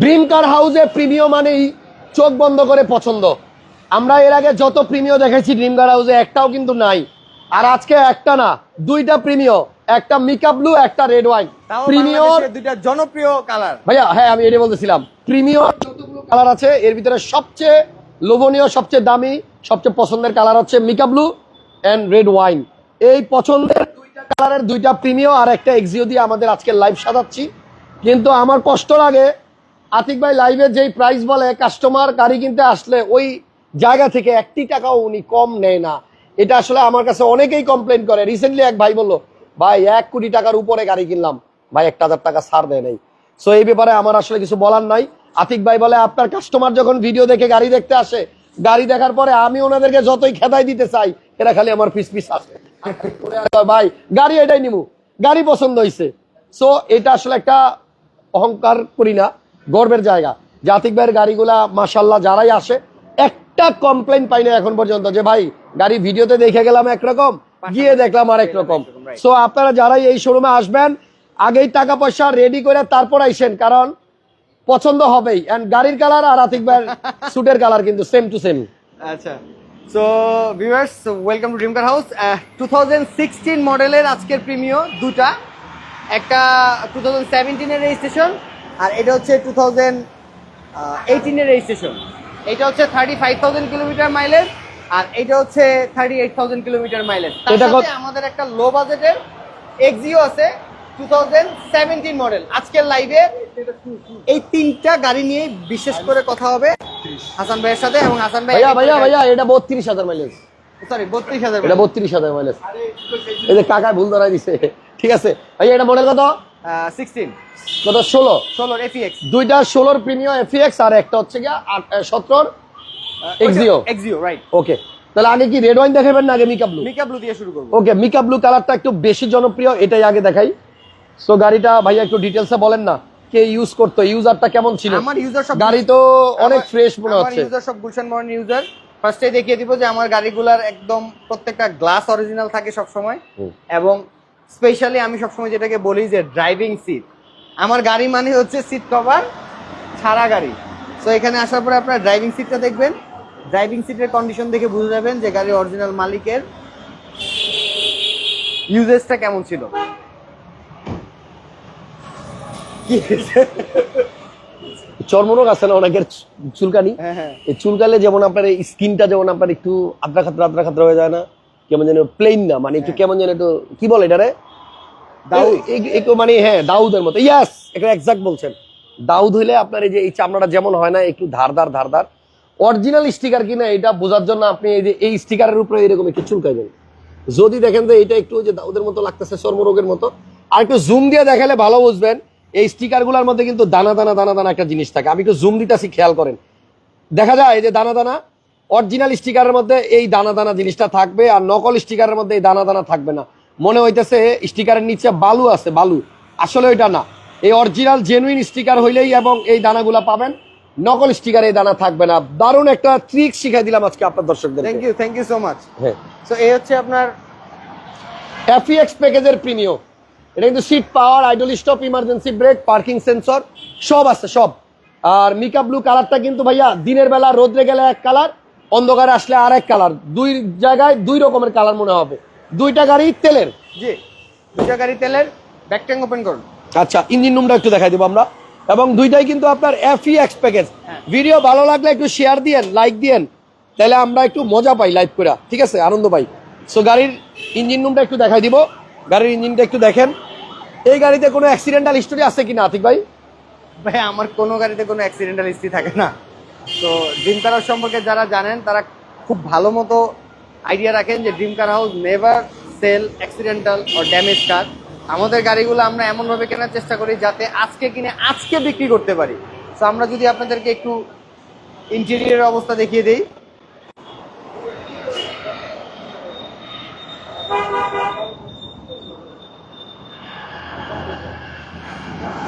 Dream কার হাউসে প্রিমিয় মানেই চোখ বন্ধ করে পছন্দ। আমরা এর আগে যত প্রিমিয় দেখেছি ড্রিম কার হাউসে একটাও কিন্তু নাই। আর আজকে একটা না দুইটা প্রিমিয় একটা মিকা ব্লু একটা রেড ওয়াইন প্রিমিয়র দুইটা জনপ্রিয় কালার ভাইয়া হ্যাঁ আমি এটা বলতেছিলাম। প্রিমিয়র যতগুলো কালার আছে এর ভিতরে সবচেয়ে লোভনীয় সবচেয়ে দামি সবচেয়ে পছন্দের কালার হচ্ছে mica blue and red wine এই পছন্দের দুইটা কালারের দুইটা প্রিমিয় আর একটা এক্সিও দিয়ে আমাদের আজকে লাইভ সাজাচ্ছি। কিন্তু আমার কষ্ট লাগে আতিক ভাই লাইভে যেই প্রাইস বলে কাস্টমার গাড়ি কিনতে আসলে ওই জায়গা থেকে একটি টাকাও উনি কম নেয় না। এটা আসলে আমার কাছে অনেকেই কমপ্লেন করে। রিসেন্টলি এক ভাই বলল, ভাই, এক কোটি টাকার উপরে গাড়ি কিনলাম। ভাই, একটা হাজার টাকা ছাড় দেয় নাই। সো এই ব্যাপারে আমার আসলে কিছু বলার নাই। আতিক ভাই বলে, আপনার কাস্টমার যখন ভিডিও দেখে গাড়ি দেখতে আসে, গাড়ি দেখার পরে আমি ওনাদেরকে যতই খেদাই দিতে চাই, এরা খালি আমার পিস পিস আসে ভাই, গাড়ি এটাই নিমু। গাড়ি পছন্দ হয়েছে সো এটা আসলে একটা অহংকার করি না। গর্বের জায়গা। জাতিক ভাইয়ের গাড়িগুলা মাসাল্লাহ যারাই আসে একটা কমপ্লেন পাই না এখন পর্যন্ত যে ভাই গাড়ি ভিডিওতে দেখে গেলাম একরকম গিয়ে দেখলাম আর একরকম সো আপনারা যারাই এই শোরুমে আসবেন আগেই টাকা পয়সা রেডি করে তারপর আইসেন কারণ পছন্দ হবেই। এন্ড গাড়ির কালার আর আতিক ভাইয়ের সুটের কালার কিন্তু সেম টু সেম আচ্ছা। So viewers welcome to dream car house two thousand sixteen মডেলের আজকের প্রিমিয় দুটা। একটা টু থাউজেন্ড সেভেন্টিনের রেজিস্ট্রেশন আর এটা হচ্ছে টু থাউজেন্ড এইটিনের রেজিস্ট্রেশন এটা হচ্ছে thirty five thousand kilometre mileage আর এটা হচ্ছে thirty eight thousand kilometre mileage তার সাথে আমাদের একটা লো বাজেটের এক্সিও আছে টু থাউজেন্ড সেভেন্টিন মডেল আজকের লাইভে এই তিনটা গাড়ি নিয়ে বিশেষ করে কথা হবে হাসান ভাইয়ের সাথে এবং হাসান ভাই ভাইয়া ভাইয়া এটা বত্রিশ হাজার মাইলেজ সরি বত্রিশ হাজার এটা বত্রিশ হাজার মাইলেজ এই যে কাকা ভুল ধরাই দিছে। ঠিক আছে। ভাইয়া এটা মডেল কত? সিক্সটিন কত? ষোলো। ষোলোর এফিএক্স দুইটা ষোলোর প্রিমিয়াম এফিএক্স আর একটা হচ্ছে গিয়া সতেরোর এক্সিও এক্সিও রাইট ওকে তাহলে আগে কি রেড ওয়াইন দেখাবেন না আগে মিকা ব্লু মিকা ব্লু দিয়ে শুরু করব। ওকে মিকা ব্লু কালারটা একটু বেশি জনপ্রিয় এটাই আগে দেখাই। সো গাড়িটা ভাইয়া একটু ডিটেলসে বলেন না কে ইউজ করতো ইউজারটা কেমন ছিল? আমার ইউজার সব গাড়ি তো অনেক ফ্রেশ মনে আমার ইউজার সব গুলশান মডার্ন ইউজার ফার্স্টে দেখিয়ে দিব যে আমার গাড়িগুলার একদম প্রত্যেকটা গ্লাস অরিজিনাল থাকে সব সময় এবং স্পেশালি আমি সবসময় যেটাকে বলি যে ড্রাইভিং সিট আমার গাড়ি মানে হচ্ছে সিট কভার ছাড়া গাড়ি। সো এখানে আসার পরে আপনার ড্রাইভিং সিটটা দেখবেন। ড্রাইভিং সিটের কন্ডিশন দেখে বুঝে যাবেন যে গাড়ির অরিজিনাল মালিকের ইউজেসটা কেমন ছিল। চর্মরোগ আছে না? অনেকের চুলকানি। হ্যাঁ হ্যাঁ। এই চুলকালে যেমন আপনার স্কিনটা যেমন আপনার একটু আদ্রা খাতরা আদ্রা খাতরা হয়ে যায় না? কেমন যেন প্লেন না মানে একটু কেমন যেন একটু কি বলে এটারে? একটু মানে হ্যাঁ দাউদের মতো। ইয়াস এটা এক্সাক্ট বলছেন। দাউদ হইলে আপনার এই যে এই চামড়াটা যেমন হয় না একটু ধারদার ধারদার। অরিজিনাল স্টিকার কিনা এটা বোঝার জন্য আপনি এই যে এই স্টিকারের উপরে এরকম একটু চুলকাইবেন যদি দেখেন যে এটা একটু যে দাউদের মতো লাগতেছে চর্মরোগের মতো আর একটু জুম দিয়ে দেখালে ভালো বুঝবেন এই স্টিকারগুলার মধ্যে কিন্তু দানা দানা দানা দানা একটা জিনিস থাকে। আমি একটু জুম দিতেছি খেয়াল করেন। দেখা যায় এই যে দানা দানা অরিজিনাল স্টিকারের মধ্যে এই দানা দানা জিনিসটা থাকবে আর নকল স্টিকারের মধ্যে এই দানা দানা থাকবে না। মনে হইতেছে স্টিকারের নিচে বালু আছে বালু। আসলে ওইটা না। এই অরিজিনাল জেনুইন স্টিকার হইলেই এবং এই দানাগুলা পাবেন। নকল স্টিকার এই দানা থাকবে না। দারুণ একটা ট্রিক শিখাই দিলাম আজকে আপনার দর্শকদের thank you thank you so much হ্যাঁ। সো এই হচ্ছে আপনার এফিএক্স প্যাকেজের প্রিমিয়ম এটা কিন্তু seat power idle stop emergency brake parking sensor সব আছে সব। আর মিকা ব্লু কালারটা কিন্তু ভাইয়া দিনের বেলা রোদ্রে গেলে এক কালার অন্ধকারে আসলে আর এক কালার দুই জায়গায় দুই রকমের কালার মনে হবে। দুইটা গাড়ি তেলের। জি দুইটা গাড়ি তেলের ব্যাক ট্যাঙ্ক ওপেন করুন। আচ্ছা ইঞ্জিন রুমটা একটু দেখাই দেবো আমরা। এবং দুইটাই কিন্তু আপনার এফইএক্স প্যাকেজ হ্যাঁ। ভিডিও ভালো লাগলে একটু শেয়ার দিয়েন লাইক দিয়েন। তাহলে আমরা একটু মজা পাই লাইভ করে। ঠিক আছে আনন্দ পাই। সো গাড়ির ইঞ্জিন রুমটা একটু দেখাই দিব। গাড়ির ইঞ্জিনটা একটু দেখেন। এই গাড়িতে কোনো অ্যাক্সিডেন্টাল হিস্টোরি আছে কিনা আতিক ভাই? ভাই আমার কোনো গাড়িতে কোনো অ্যাক্সিডেন্টাল হিস্ট্রি থাকে না। তো ড্রিম কার হাউস সম্পর্কে যারা জানেন, তারা খুব ভালো মতো আইডিয়া রাখেন যে dream car house never sell accidental ও ড্যামেজ কার আমাদের গাড়িগুলো আমরা এমনভাবে কেনার চেষ্টা করি যাতে আজকে কিনে আজকে বিক্রি করতে পারি। তো আমরা যদি আপনাদেরকে একটু ইন্টেরিয়র অবস্থা দেখিয়ে দিই।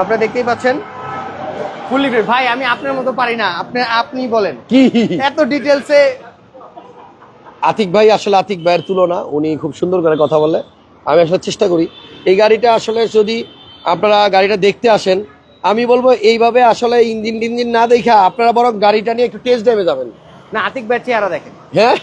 আপনারা দেখতেই পাচ্ছেন ফুললি ভাই আমি আপনার মতো পারি না আপনি আপনি বলেন। কি? এত ডিটেলসে আতিক ভাই আসলে আতিক ভাইয়ের তুলনা উনি খুব সুন্দর করে কথা বলে। আমি আসলে চেষ্টা করি। এই গাড়িটা আসলে যদি আপনারা গাড়িটা দেখতে আসেন আমি বলব এইভাবে আসলে ইঞ্জিন টিঞ্জিন না দেখা আপনারা বরং গাড়িটা নিয়ে একটু টেস্ট ড্রাইভে যাবেন। না আতিক ভাই চেহারা দেখেন। হ্যাঁ?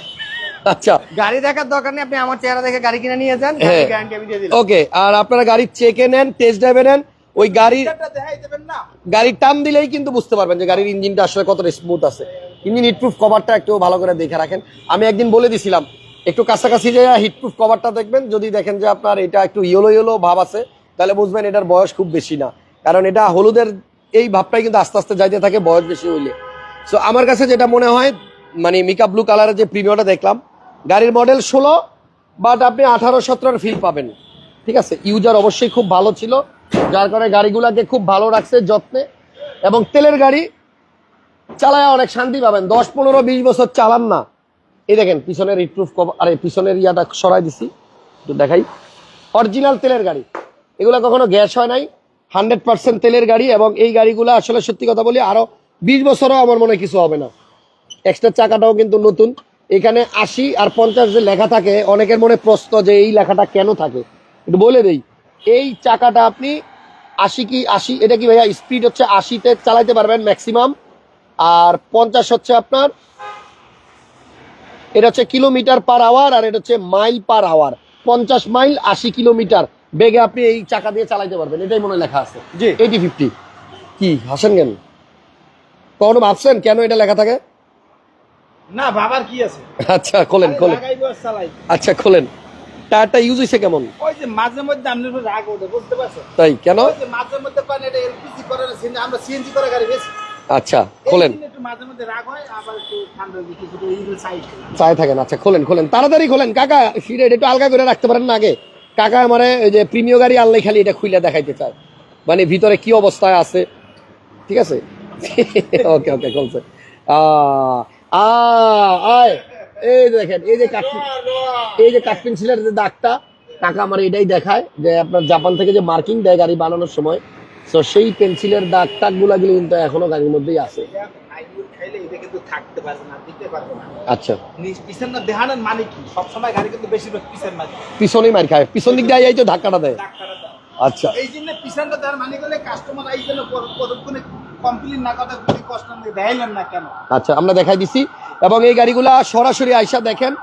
আচ্ছা। গাড়ি দেখার দরকার নেই আপনি আমার চেহারা দেখে গাড়ি কিনে নিয়ে যান। গ্যারান্টি আমি দিয়ে দিলাম। ওকে আর আপনারা গাড়ির চেকে নেন টেস্ট ড্রাইভে নেন ওই গাড়ির দেখাই দেবেন না? গাড়ির টান দিলেই কিন্তু বুঝতে পারবেন যে গাড়ির ইঞ্জিনটা আসলে কতটা স্মুথ আছে। ইঞ্জিন হিটপ্রুফ কভারটা একটু ভালো করে দেখে রাখেন। আমি একদিন বলে দিছিলাম একটু কাছাকাছি যে হিটপ্রুফ কভারটা দেখবেন। যদি দেখেন যে আপনার এটা একটু ইয়েলো ইয়েলো ভাব আছে তাহলে বুঝবেন এটার বয়স খুব বেশি না। কারণ এটা হলুদের এই ভাবটাই কিন্তু আস্তে আস্তে যাইতে থাকে বয়স বেশি হইলে। সো আমার কাছে যেটা মনে হয় মানে মিকা ব্লু কালারের যে প্রিমিয়মটা দেখলাম গাড়ির মডেল ষোলো বাট আপনি আঠারো সতেরোর ফিল পাবেন। ঠিক আছে? ইউজার অবশ্যই খুব ভালো ছিল। যার কারণে গাড়িগুলাকে খুব ভালো রাখছে, যত্নে। এবং তেলের গাড়ি চালায় অনেক শান্তি পাবেন। দশ, পনেরো, বিশ বছর চালান না। এই দেখেন, পিছনের রিপ্রুফ আরে, পিছনের ইয়াটা সরাই দিছি। একটু দেখাই। অরিজিনাল তেলের গাড়ি। এগুলো কখনো গ্যাস হয় নাই। হান্ড্রেড পার্সেন্ট তেলের গাড়ি এবং এই গাড়িগুলো আসলে সত্যি কথা বলি, আরও বিশ বছরও আমার মনে কিছু হবে না। এক্সট্রা চাকাটাও কিন্তু নতুন। এখানে আশি আর পঞ্চাশ যে লেখা থাকে, অনেকের মনে প্রশ্ন যে এই লেখাটা কেন থাকে? একটু বলে দেই। এই চাকাটা আপনি আশি কি আশি এটা কি ভাইয়া? স্পিড হচ্ছে আশিতে চালাইতে পারবেন ম্যাক্সিমাম আর পঞ্চাশ হচ্ছে আপনার এটা হচ্ছে কিলোমিটার পার আওয়ার আর এটা হচ্ছে মাইল পার আওয়ার পঞ্চাশ মাইল আশি কিলোমিটার বেগে আপনি এই চাকা দিয়ে চালাইতে পারবেন। এটাই মনে লেখা আছে। জি। এইটি ফিফটি কি হাসেন কেন? কখনো ভাবছেন কেন এটা লেখা থাকে? না বাবার কি আছে? আচ্ছা খোলেন খোলেন। আচ্ছা খোলেন। টায়ারটা ইউজ হয়েছে কেমন? ওই যে মাঝে মধ্যে উপর রাগ ওঠে বুঝতে পারছ তাই কেন? ওই যে মাঝে মধ্যে পান এটা এলপিজি করে না সিএনজি আমরা সিএনজি করে গাড়ি বেশি। আচ্ছা খোলেন। একটু মাঝে মধ্যে রাগ হয় আবার একটু ঠান্ডা চাই থাকেন আচ্ছা খোলেন খোলেন তাড়াতাড়ি খোলেন। কাকা সিটের একটু আলগা করে রাখতে পারেন না আগে। কাকা মানে ওই যে প্রিমিয় গাড়ি আনলে খালি এটা খুলে দেখাইতে চায়। মানে ভিতরে কি অবস্থায় আছে? ঠিক আছে? ওকে ওকে চলছে আহ, আহ, আয়। এই যে দেখেন এই যে এই যে কাঠ পেন্সিলের যে দাগটা কাকা আমার এটাই দেখায় যে আপনার জাপান থেকে যে মার্কিং দেয় গাড়ি বানানোর সময় তো সেই পেন্সিলের দাগ টাগগুলা কিন্তু এখনও গাড়ির মধ্যেই আছে। আইগুর খাইলে এটা কিন্তু থাকতে পারবে না দিতে পারবে না। আচ্ছা। পিছন মানে কি? সবসময় গাড়ি কিন্তু বেশিরভাগ পিছন মার খায়। পিছন দিক দিয়ে যাই তো ধাক্কাটা দেয়। আচ্ছা। এই জন্য পিছনটা দেওয়ার মানে করলে কাস্টমার এই জন্য কতক্ষণে কমপ্লেন না কথা যদি কষ্ট দেখাইলেন না কেন? আচ্ছা আমরা দেখাই দিছি। এবং এই গাড়িগুলা সরাসরি আইসা দেখেন।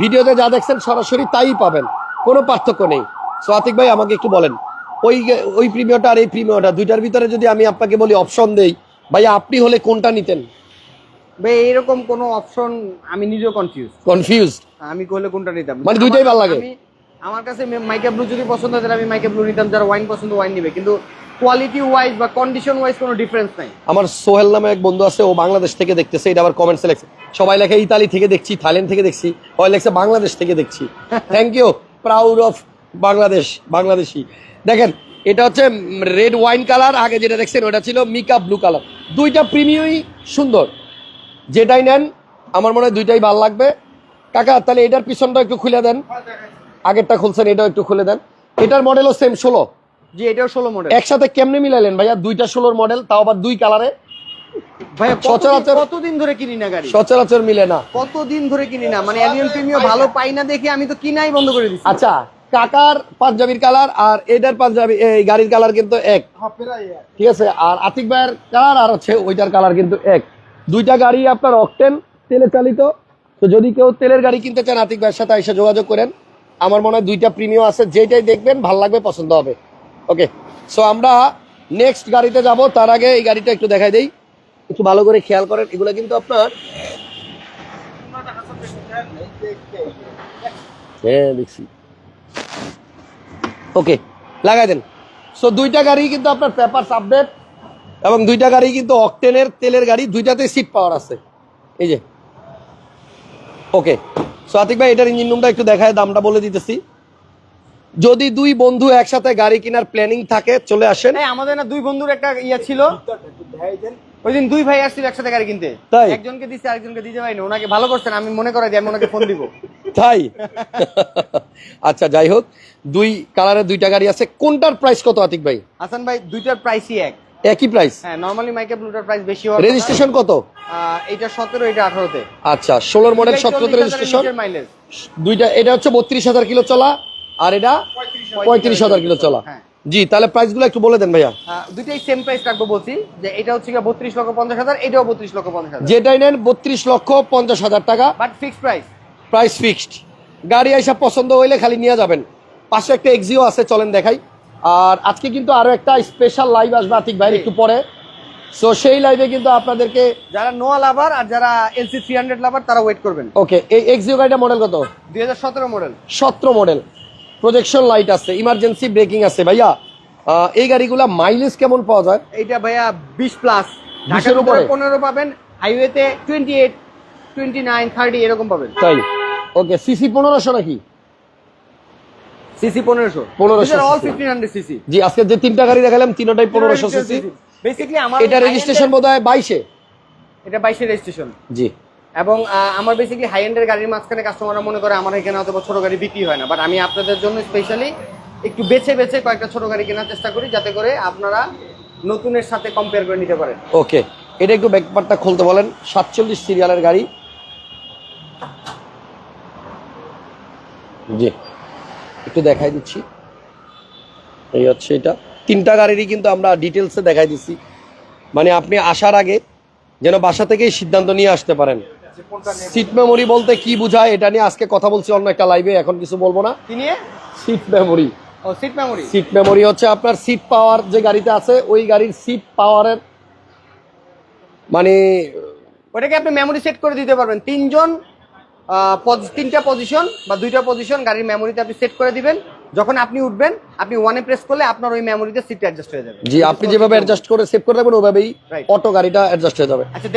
ভিডিওতে যা দেখছেন সরাসরি তাই পাবেন। কোনো পার্থক্য নেই। সো আতিক ভাই আমাকে একটু বলেন ওই ওই প্রিমিয়রটা আর এই প্রিমিয়রটা দুইটার ভিতরে যদি আমি আপনাকে বলি অপশন দেই ভাই আপনি হলে কোনটা নিতেন? ভাই এরকম কোনো অপশন আমি নিজেও কনফিউজ কনফিউজ আমি কইলে কোনটা নিতাম? মানে দুইটাই ভালো লাগে? আমার কাছে মাইকা ব্লু যদি পছন্দ হয় তাহলে আমি মাইকা ব্লু নিতাম। যারা ওয়াইন পছন্দ ওয়াইন নিবে। কিন্তু কোয়ালিটি ওয়াইজ বা কন্ডিশন ওয়াইজ কোনো ডিফারেন্স নাই। আমার সোহেল নামে এক বন্ধু আছে ও বাংলাদেশ থেকে দেখতেছে এটা আবার কমেন্টসে লেখছে সবাই লেখে ইতালি থেকে দেখছি থাইল্যান্ড থেকে দেখছি। ওই লেখছে বাংলাদেশ থেকে দেখছি। Thank you proud of Bangladesh Bangladeshi দেখেন এটা হচ্ছে রেড ওয়াইন কালার আগে যেটা দেখছেন ওটা ছিল মিকা ব্লু কালার দুইটা প্রিমিয়মই সুন্দর। যেটাই নেন আমার মনে হয় দুইটাই ভালো লাগবে। কাকা তাহলে এটার পিছনটা একটু খুলে দেন। আগেরটা খুলছেন এটাও একটু খুলে দেন। এটার মডেলও সেম ষোলো। জি এটাও ষোলো মডেল একসাথে কেমনে মিলাইলেন ভাইয়া? দুইটা ষোলোর মডেল তাও আবার দুই কালারে ভাই সচরাচর- কতদিন ধরে কিনি না গাড়ি? সচরাচর মিলে না। কতদিন ধরে কিনি না? মানে ভালো পাই না দেখে আমি তো কিনাই বন্ধ করে আচ্ছা কাকার পাঞ্জাবির কালার আর এটার পাঞ্জাবি এই গাড়ির কালার কিন্তু এক। হ্যাঁ ঠিক আছে আর আতিক ভাইয়ের কালার আর হচ্ছে ওইটার কালার কিন্তু এক। দুইটা গাড়ি আপনার অকটেন তেলে চালিত। তো যদি কেউ তেলের গাড়ি কিনতে চান আতিক ভাইয়ের সাথে এসে যোগাযোগ করেন। আমার মনে হয় দুইটা প্রিমিয়াম আছে যেটাই দেখবেন ভালো লাগবে পছন্দ হবে। ওকে সো আমরা নেক্সট গাড়িতে যাব। তার আগে এই গাড়িটা একটু দেখাই দেই। একটু ভালো করে খেয়াল করেন, এগুলো কিন্তু আপনার হ্যাঁ দেখছি। ওকে লাগাই দেন। সো দুইটা গাড়ি কিন্তু আপনার পেপারস আপডেট এবং দুইটা গাড়ি কিন্তু অকটেনের তেলের গাড়ি, দুইটাতে সিট পাওয়ার আছে। এই যে। ওকে সো আতিক ভাই, এটার ইঞ্জিন রুমটা একটু দেখায়, দামটা বলে দিতেছি। যদি দুই বন্ধু একসাথে গাড়ি কেনার প্ল্যানিং থাকে চলে আসেন। আমাদের না দুই বন্ধুর একটা ইয়া ছিল। ওই দিন দুই ভাই আসছিল একসাথে গাড়ি কিনতে। তাই? একজনকে দিচ্ছে আরেকজনকে দিতে পারিনি ওনাকে ভালো করছেন আমি মনে করাই আমি ওনাকে ফোন দিব। তাই? আচ্ছা যাই হোক দুই কালারের দুইটা গাড়ি আছে। কোনটার প্রাইস কত আতিক ভাই? হাসান ভাই দুইটার প্রাইসই এক। একই প্রাইস হ্যাঁ নর্মালি মাইকা ব্লুটার প্রাইস বেশি হওয়ার রেজিস্ট্রেশন কত? এটা সতেরো এটা আঠারোতে। আচ্ছা ষোলোর মডেল সতেরোতে রেজিস্ট্রেশন মাইলেজ দুইটা এটা হচ্ছে বত্রিশ হাজার কিলো চলা। আর এটা পঁয়ত্রিশ হাজার কিলো চলা। হ্যাঁ। জি তাহলে প্রাইসগুলো একটু বলে দেন ভাইয়া। দুইটাই সেম প্রাইস রাখব বলছি যে এটা হচ্ছে বত্রিশ লক্ষ পঞ্চাশ হাজার এটাও বত্রিশ লক্ষ পঞ্চাশ হাজার। যেটাই নেন বত্রিশ লক্ষ পঞ্চাশ হাজার টাকা। But fixed price price fixed গাড়ি আইসা পছন্দ হইলে খালি নিয়ে যাবেন। পাশে একটা এক্সিও আছে চলেন দেখাই। আর আজকে কিন্তু আরও একটা স্পেশাল লাইভ আসবে আতিক ভাই একটু পরে। সো সেই লাইভে কিন্তু আপনাদেরকে যারা নোয়া লাভার আর যারা এলসি থ্রি হান্ড্রেড লাভার তারা ওয়েট করবেন। ওকে এই এক্সিও গাড়িটা মডেল কত? দুই হাজার সতেরো মডেল সতেরো মডেল প্রজেকশন লাইট আছে ইমার্জেন্সি ব্রেকিং আছে ভাইয়া। এই গাড়িগুলা মাইলেজ কেমন পাওয়া যায়? এইটা ভাইয়া বিশ প্লাস ঢাকার উপরে? পনেরো পাবেন হাইওয়েতে twenty eight twenty nine thirty এরকম পাবেন। তাই। ওকে সিসি পনেরোশো নাকি? সিসি পনেরোশো। 1500 অল ফিফটিন হান্ড্রেড সিসি জি আজকে যে তিনটা গাড়ি দেখালাম তিনটাই পনেরোশো সিসি বেসিক্যালি আমার এটা রেজিস্ট্রেশন বোধ হয় বাইশে? এটা বাইশের রেজিস্ট্রেশন জি। এবং আমার বেসিক্যালি হাই এন্ডের গাড়ির মাঝখানে কাস্টমাররা মনে করে আমার এখানে হয়তো বা ছোট গাড়ি বিক্রি হয় না। বাট আমি আপনাদের জন্য স্পেশালি একটু বেছে বেছে কয়েকটা ছোট গাড়ি কেনার চেষ্টা করি যাতে করে আপনারা নতুনের সাথে কম্পেয়ার করে নিতে পারেন। ওকে, এটা একটু ব্যাকপারটা খুলতে বলেন। সাতচল্লিশ সিরিয়ালের গাড়ি। জি, একটু দেখাই দিচ্ছি। এই হচ্ছে এটা। তিনটা গাড়িরই কিন্তু আমরা ডিটেলসে দেখাই দিচ্ছি। মানে আপনি আসার আগে যেন বাসা থেকেই সিদ্ধান্ত নিয়ে আসতে পারেন। সিট মেমোরি বলতে কি বোঝায় এটা নিয়ে আজকে কথা বলছি অন্য একটা লাইভে এখন কিছু বলব না। সিট মেমোরি ও সিট মেমোরি সিট মেমোরি হচ্ছে আপনার সিট পাওয়ার যে গাড়িতে আছে ওই গাড়ির সিট পাওয়ারের মানে ওটাকে আপনি মেমোরি সেট করে দিতে পারবেন। তিনজন তিনটা পজিশন বা দুইটা পজিশন গাড়ির মেমোরিতে আপনি সেট করে দিবেন। যখন আপনি উঠবেন আপনি ওয়ানে প্রেস করলে আপনার ওই মেমোরিতে সিট অ্যাডজাস্ট হয়ে যাবে। জি আপনি যেভাবে অ্যাডজাস্ট করে সেভ করে রাখবেন ওইভাবেই অটো গাড়িটা অ্যাডজাস্ট হয়ে যাবে। আচ্ছা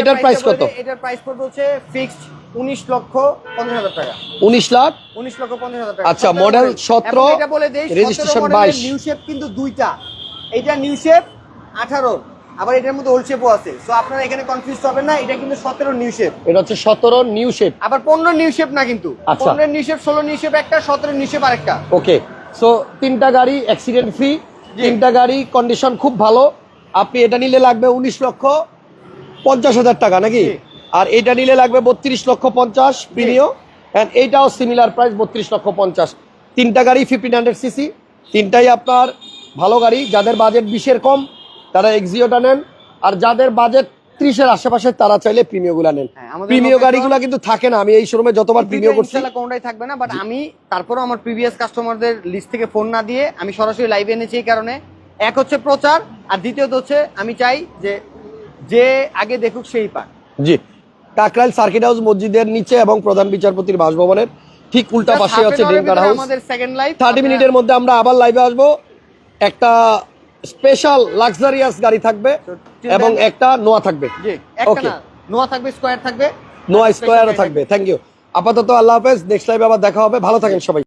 এটার প্রাইস কত? এটার প্রাইস পড়বে হচ্ছে ফিক্সড উনিশ লক্ষ পঞ্চাশ হাজার টাকা। উনিশ লাখ? উনিশ লক্ষ পঞ্চাশ হাজার টাকা। আচ্ছা, 17 model model। 17, এটা বলে দেই রেজিস্ট্রেশন 22 নিউ শেপ কিন্তু দুইটা। এটা নিউ শেপ আঠারো আবার এটার মধ্যে ওল্ড শেপও আছে। সো আপনারা এখানে কনফিউজ হবেন না এটা কিন্তু সতেরো নিউ শেপ এটা হচ্ছে সতেরো নিউ শেপ আবার পনেরো নিউ শেপ না কিন্তু। আচ্ছা। পনেরো নিউ শেপ ষোলো নিউ শেপ একটা সতেরো নিউ শেপ আরেকটা। ওকে সো তিনটা গাড়ি অ্যাক্সিডেন্ট ফ্রি তিনটা গাড়ি কন্ডিশন খুব ভালো। আপনি এটা নিলে লাগবে উনিশ লক্ষ পঞ্চাশ হাজার টাকা নাকি? আর এটা নিলে লাগবে বত্রিশ লক্ষ পঞ্চাশ প্রিমিয় অ্যান্ড এইটাও সিমিলার প্রাইস বত্রিশ লক্ষ পঞ্চাশ। তিনটা গাড়ি ফিফটিন হান্ড্রেড সিসি তিনটাই আপনার ভালো গাড়ি যাদের বাজেট বিশের কম তারা এক্সিওটা নেন আর যাদের বাজেট ত্রিশের আশেপাশে তারা চাইলে প্রিমিয়গুলা নেন। হ্যাঁ, প্রিমিয় লোকের গাড়িগুলা কিন্তু থাকে না আমি এই শোরুমে যতবার প্রিমিয় করছি। কোনটাই থাকবে না বাট আমি তারপরেও আমার প্রিভিয়াস কাস্টমারদের লিস্ট থেকে ফোন না দিয়ে আমি সরাসরি লাইভে এনেছি এই কারণে। এক হচ্ছে প্রচার আর দ্বিতীয়ত হচ্ছে আমি চাই যে যে আগে দেখুক সেই পাক। জি। কাকরাইল সার্কিট হাউস মসজিদের নিচে এবং প্রধান বিচারপতির বাসভবনের ঠিক উল্টা পাশে হচ্ছে ড্রিঙ্কার হাউস আমাদের সেকেন্ড লাইভ থার্টি মিনিটের মধ্যে আমরা আবার লাইভে আসব। একটা স্পেশাল লাক্সারিয়াস গাড়ি থাকবে এবং একটা নোয়া থাকবে। ওকে নোয়া থাকবে স্কোয়ার থাকবে। নোয়া স্কোয়ারও থাকবে। থ্যাংক ইউ আপাতত আল্লাহ হাফেজ নেক্সট লাইভে আবার দেখা হবে। ভালো থাকেন সবাই।